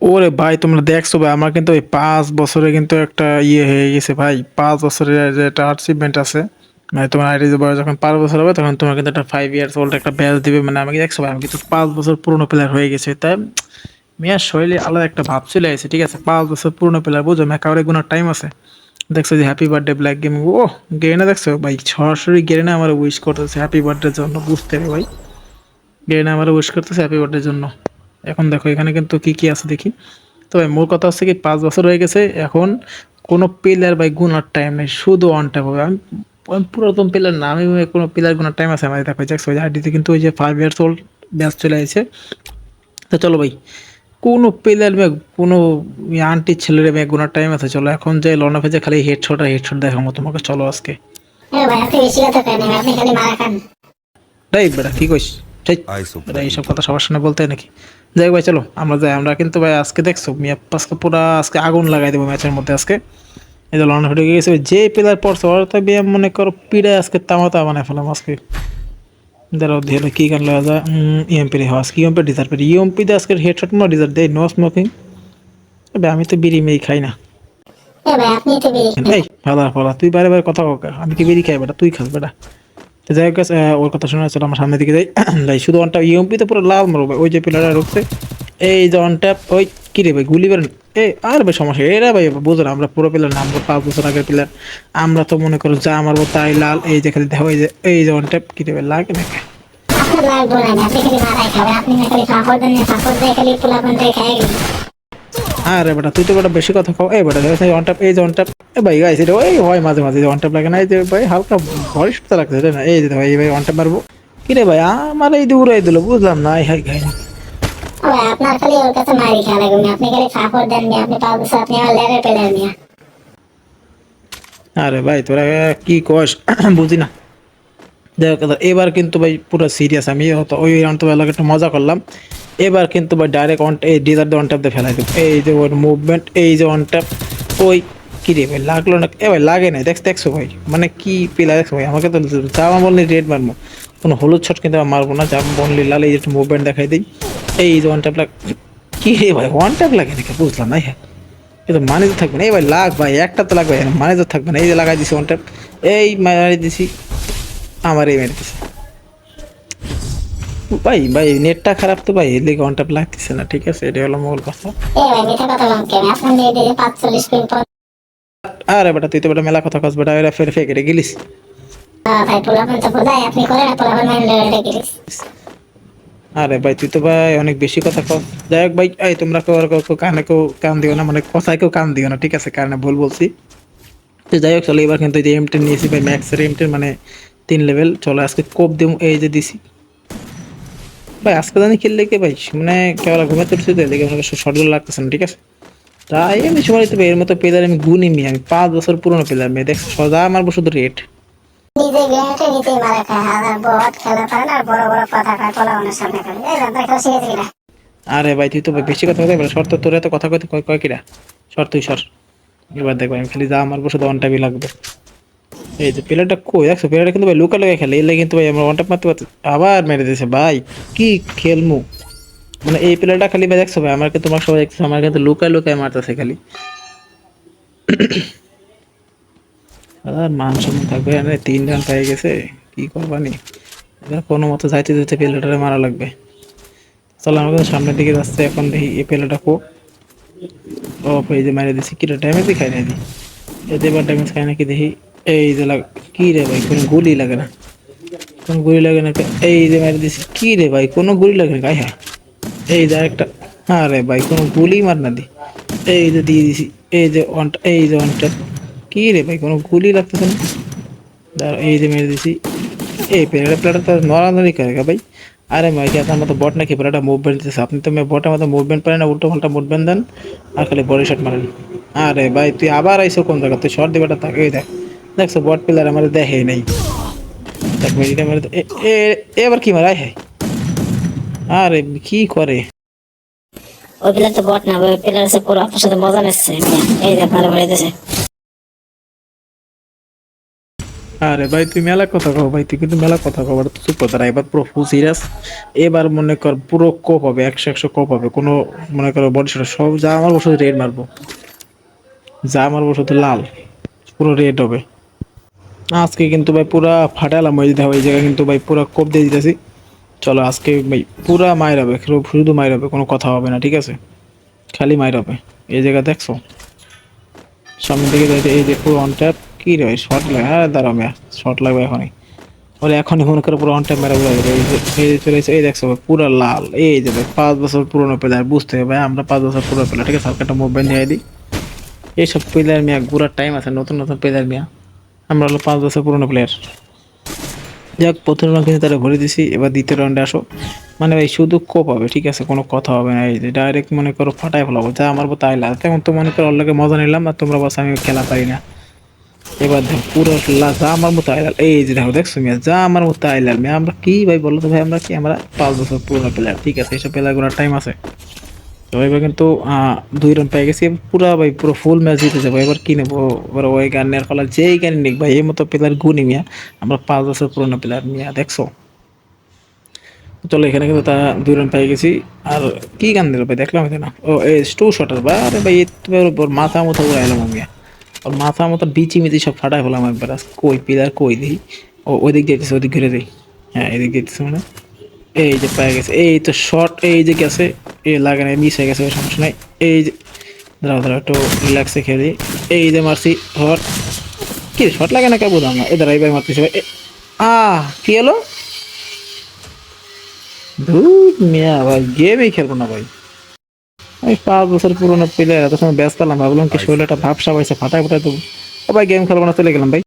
ওরে ভাই, তোমরা দেখছ ভাই, আমার কিন্তু এই পাঁচ বছরে কিন্তু একটা ইয়ে হয়ে গেছে ভাই। পাঁচ বছরের যে একটা অ্যাচিভমেন্ট আছে মানে তোমার আইডি বয়স যখন পাঁচ বছর হবে, তখন তোমার কিন্তু একটা ফাইভ ইয়ার্স ওল্ড একটা ব্যাচ দিবে। মানে আমাকে দেখছ ভাই, আমি কিন্তু পাঁচ বছর পুরনো প্লেয়ার হয়ে গেছে। তাই মেয়ার শৈলী আলাদা একটা ভাব চলে আসে, ঠিক আছে? পাঁচ বছর পুরনো প্লেয়ার বুঝো? মেকাওয়ারে গুনার টাইম আছে? দেখছ যে হ্যাপি বার্থডে ব্ল্যাক গেম ও গেরিনা দেখছ? ভাই, সরাসরি গেরিনা আমার উইশ করতেছে হ্যাপি বার্থডের জন্য, বুঝতে ভাই। গেরিনা আমার উইশ করতেছে হ্যাপি বার্থডের জন্য। এখন দেখো এখানে কিন্তু কি কি আছে দেখি। তো ভাই মোর কথা হচ্ছে কি পাঁচ বছর হয়ে গেছে এখন কোনো প্লেয়ার ভাই গুনার টাইম নেই শুধু অন টাইম হবে। আমি পুরাতন প্লেয়ার না আমি কোনো প্লেয়ার গুনার টাইম আছে আমার দেখো দেখছ ওই কিন্তু ওই যে ফাইভ ইয়ার্স ওল্ড ব্যাচ চলে আসছে। তো চলো ভাই কোনো প্লেয়ার মেয়ে কোনো আন্টির ছেলের মেয়ে গুনার টাইম আছে? চলো এখন যে লনা ফেজে খালি হেডশট আর হেডশট দেখাবো তোমাকে চলো আজকে। এ ভাই আপনি বেশি কথা কেন আপনি খালি মারা খান। তাই বেটা কি কইস? ঠিক? এটা এইসব কথা সবার সামনে বলতে নাকি? যাই ভাই চলো আমরা যাই। আমরা কিন্তু ভাই আজকে দেখছ মিয়া আজকে পুরো আজকে আগুন লাগাই দেবো ম্যাচের মধ্যে আজকে। এই যে লন্ডন ফেটে গেছে যে প্লেয়ার পড়ছে ওরা তো বিয়ে মনে করো পিড়ায় আজকে তামাতা বানায় ফেলাম আজকে। দাঁড়াও দিয়ে কি গান লাগা যায়? ইএমপি রে আজকে ইএমপি ডিজার্ভ পেরি ইএমপি দিয়ে আজকে হেডশট না ডিজার্ভ দেয়? নো স্মোকিং তবে আমি তো বিড়ি মেয়ে খাই না। এ ভাই আপনি তো বেশি এই ভালো ভালো। তুই বারে বারে কথা কাকা আমি কি বিড়ি খাই বেটা? তুই খাস বেটা। যাই হোক ওর কথা শোনা চলো আমার সামনের দিকে যাই। শুধু অনটা ইউএমপি তো পুরো লাল মারো ভাই। ওই যে পিলারটা ঢুকছে। এই যে অনট্যাপ ওই কি রে ভাই, গুলি বেরেন এই আর ভাই, সমস্যা এরা ভাই, বুঝো না, আমরা পুরো প্লেয়ার না আমরা পাঁচ বছর আগের প্লেয়ার আমরা তো মনে করো যা মারবো তাই লাল, এই যে খালি দেখো, এই যে এই যে কি ভাই, লাগে না, আপনি খালি ফাফর দেন দিয়ে খালি খাই আরে বেটা তুই তো বেটা বেশি কথা কও। এই বেটা দেখো অন ট্যাপ এই যে অন ট্যাপ এ ভাই গাইছে রে ওই হয় মাঝে মাঝে অন ট্যাপ লাগে না এই যে ভাই হালকা ভয় সুস্থ লাগছে রে না এই যে ভাই ভাই অন ট্যাপ মারবো। কি রে ভাই আমার এই দিয়ে উড়াই দিল বুঝলাম না এই হাই গাই ও আপনার খালি ওর কাছে মারি খাওয়া লাগবে আপনি খালি ফাফর দেন নি আপনি বছর আপনি আমার লেভেল প্লেয়ার নিয়ে আরে ভাই তোরা কি কস বুঝি না। দেখ এবার কিন্তু ভাই পুরো সিরিয়াস আমি হয়তো ওই রাউন্ড তো একটু মজা করলাম। এবার কিন্তু ভাই ডাইরেক্ট অন এই ডিজার দিয়ে অন ট্যাপ দিয়ে ফেলাই দেবো। এই যে ওর মুভমেন্ট এই যে অন ট্যাপ ওই কি রে ভাই, লাগল না? এ ভাই, লাগে না দেখ দেখছ ভাই মানে কি পিলা দেখছ ভাই? আমাকে তো জামা বললে রেড মারবো। কোনো হলুদ ছট কিন্তু আমি মারবো না জামা বললে লাল, এই যে একটু মুভমেন্ট দেখাই দিই। এই যে ওয়ান ট্যাপ লাগ কি রে ভাই ওয়ান ট্যাপ লাগে নাকি? বুঝলাম না হ্যাঁ। কিন্তু মানে তো থাকবে না। এই ভাই, লাগ ভাই, একটা তো লাগবে মানে তো থাকবে না। এই যে লাগাই দিছি ওয়ান ট্যাপ এই মারি দিছি আমার এই মেরে দিছে। ভাই ভাই নেটটা খারাপ তো ভাই লিগে ওয়ান লাগতেছে না ঠিক আছে? এটা হলো মূল কথা। আরে বেটা তুই তো বেটা মেলা কথা কস বেটা এরা ফের ফেক গেলিস। আরে ভাই তুই তো ভাই অনেক বেশি কথা কস। যাই হোক ভাই এই তোমরা কেউ আর কেউ কানে কেউ কান দিও না মানে কথায় কেউ কান দিও না ঠিক আছে? কারণে ভুল বলছি। তো যাই হোক চলো এবার কিন্তু এই যে এম টেন নিয়েছি ভাই ম্যাক্সের এম টেন মানে তিন লেভেল চলো আজকে কোপ দিম এই যে দিছি। ভাই আজকে জানি খেললে কে ভাই? মানে কেবল ঘুমাতে উঠছি তো এদিকে শর্টগুলো লাগতেছে না ঠিক আছে? তাই আমি সময় দিতে এর মতো প্লেয়ার আমি মি আমি পাঁচ বছর পুরনো প্লেয়ার মেয়ে সদা আমার শুধু রেট নিজে গেমটা নিজে মারা খায় হাজার বট খেলা পারে আর বড় বড় কথা সামনে এই খেলা শিখেছি আরে ভাই তুই তো বেশি কথা শর্ত তোর এত কথা কইতে কয় কয় কিরা? সর তুই সর এবার দেখো আমি খালি যা আমার বসে টাইমই লাগবে। এই যে প্লেয়ারটা কই? দেখছ প্লেয়ারটা কিন্তু ভাই লুকা লুকা খেলে, এলে কিন্তু ভাই আমরা ওয়ান মারতে পারছি আবার মেরে দিয়েছে ভাই, কি খেলমু? মানে এই প্লেয়ারটা খালি ভাই দেখছ ভাই আমার তোমার সবাই দেখছ আমার কিন্তু লুকায় লুকায় মারতেছে খালি। আর মান সম্মান থাকবে, আরে তিন রান পেয়ে গেছে, কি করবানি এবার কোনো মতো যাইতে যেতে প্লেয়ারটারে মারা লাগবে। চলো, আমাকে সামনের দিকে যাচ্ছে, এখন দেখি এই প্লেয়ারটা কো ও, এই যে মারে দিছি কিটা ড্যামেজই খাই না? দি এতে এবার ড্যামেজ খাই নাকি দেখি। এই যে লাগ কি রে ভাই কোনো গুলি লাগে না কোনো গুলি লাগে না এই যে মারে দিছি কি রে ভাই কোনো গুলি লাগে না গায়ে হ্যাঁ এই যে একটা হ্যাঁ রে ভাই কোনো গুলি মার না দি এই যে দিয়ে দিছি এই যে ওয়ানটা এই যে ওয়ানটা কি রে ভাই কোনো গুলি লাগতেছে না দাঁড়াও, এই যে মেরে দিছি এই প্লেয়ারটা প্লেয়ারটা তো নড়ানড়ি করে গা ভাই আরে ভাই কি আপনার মতো বট নাকি প্লেয়ারটা মুভমেন্ট দিতেছে আপনি তো বটের মতো মুভমেন্ট পারেন না উল্টো পাল্টা মুভমেন্ট দেন আর খালি বডি শট মারেন আরে ভাই তুই আবার আইসো কোন জায়গা তুই শর্ট দিবাটা থাকে এই দেখ দেখছ বট প্লেয়ার আমার দেখে নাই। এবার কি মারাই হ্যাঁ আরে কি করে? ওই প্লেয়ার তো বট না ওই প্লেয়ার আছে পুরো আপনার সাথে মজা নিচ্ছে। এই যে আপনারা আরে ভাই তুই মেলা কথা কও ভাই তুই কিন্তু মেলা কথা তো চুপ কথা এবার পুরো ফুল সিরিয়াস এবার মনে কর পুরো কোপ হবে একশো একশো কোপ হবে কোনো মনে করো বডি শট সব যা আমার বসে রেড মারবো। যা আমার বসে লাল পুরো রেড হবে। আজকে কিন্তু ভাই পুরা ফাটালাম ওই দেখো এই জায়গায় কিন্তু ভাই পুরা কোপ দিয়ে দিতেছি। চলো আজকে ভাই পুরা মায়ের হবে, শুধু মায়ের হবে, কোনো কথা হবে না, ঠিক আছে? খালি মায়ের হবে। এই জায়গা দেখছ? সামনের দিকে এই যে পুরো অন ট্যাপ কি রে শর্ট লাগে হ্যাঁ দাঁড়াও মিয়া শর্ট লাগবে এখনই। বলে এখনই মনে করে পুরো অন ট্যাপ মেরা বলে এই যে এই যে চলে এই দেখছ পুরো লাল। এই যে ভাই, পাঁচ বছর পুরনো প্লেয়ার বুঝতে হবে ভাই, আমরা পাঁচ বছর পুরনো প্লেয়ার ঠিক আছে? একটা মুভমেন্ট দিয়ে দিই এইসব প্লেয়ার মিয়া ঘুরার টাইম আছে, নতুন নতুন প্লেয়ার মিয়া। আমরা হলো পাঁচ বছর পুরনো প্লেয়ার যাক, প্রথম রাউন্ড কিন্তু তারা ভরে দিছি, এবার দ্বিতীয় রাউন্ডে আসো। মানে ভাই, শুধু কোপ হবে ঠিক আছে? কোনো কথা হবে না, এই যে ডাইরেক্ট মনে করো ফাটাই ফেলাবো, যা আমার তাই লাগে তেমন তো মনে করো অল্লাকে মজা নিলাম আর তোমরা বস আমি খেলা পারি না। এবার দেখো, পুরো যা আমার মতো আইলাল এই যে দেখো, দেখছ মিয়া? যা আমার মতো আইলাল মিয়া, আমরা কি ভাই বলো তো ভাই, আমরা কি, আমরা পাঁচ বছর পুরনো প্লেয়ার ঠিক আছে? এইসব প্লেয়ার করার টাইম আছে। তো এবার কিন্তু দুই রান পেয়ে গেছি পুরা ভাই, পুরো ফুল ম্যাচ জিতে যাব। এবার কি নেব? এবার ওই গান নেওয়ার ফলে যেই গান নিক ভাই, এই মতো প্লেয়ার গুনি মিয়া, আমরা পাঁচ বছর পুরোনো প্লেয়ার মিয়া, দেখছ? চলো, এখানে কিন্তু তা দুই রান পেয়ে গেছি। আর কি গান দিল ভাই, দেখলাম না ও এই স্টু শটার বা, আরে ভাই এর ওর মাথা মতো উড়ে এলাম আমি ওর মাথা মতো বিচি মিচি সব ফাটাই ফেলাম একবার। কই পিলার কই দিই ও ওই দিক যেতেছে ওদিক ঘুরে দিই। হ্যাঁ এদিক যেতেছে মানে। এই যে পেয়ে গেছে, এই তো শর্ট এই যে গেছে। এই লাগে না মিস হয়ে গেছে সমস্যা নাই। এই যে দাঁড়াও দাঁড়াও একটু রিল্যাক্সে খেলি এই যে মারছি হট কি শর্ট লাগে না কে বুঝলাম না এই দাঁড়া এইবার মারতেছি ভাই। এ- আহ কি হলো? ধুর মিয়া ভাই গেমই খেলব না ভাই। আমি পাঁচ বছর পুরোনো প্লেয়ার এত সময় ব্যস্ত পেলাম ভাবলাম কি শরীরটা ভাবসা পাইছে ফাটাই ফাটাই দেবো। ও ভাই গেম খেলব না চলে গেলাম ভাই।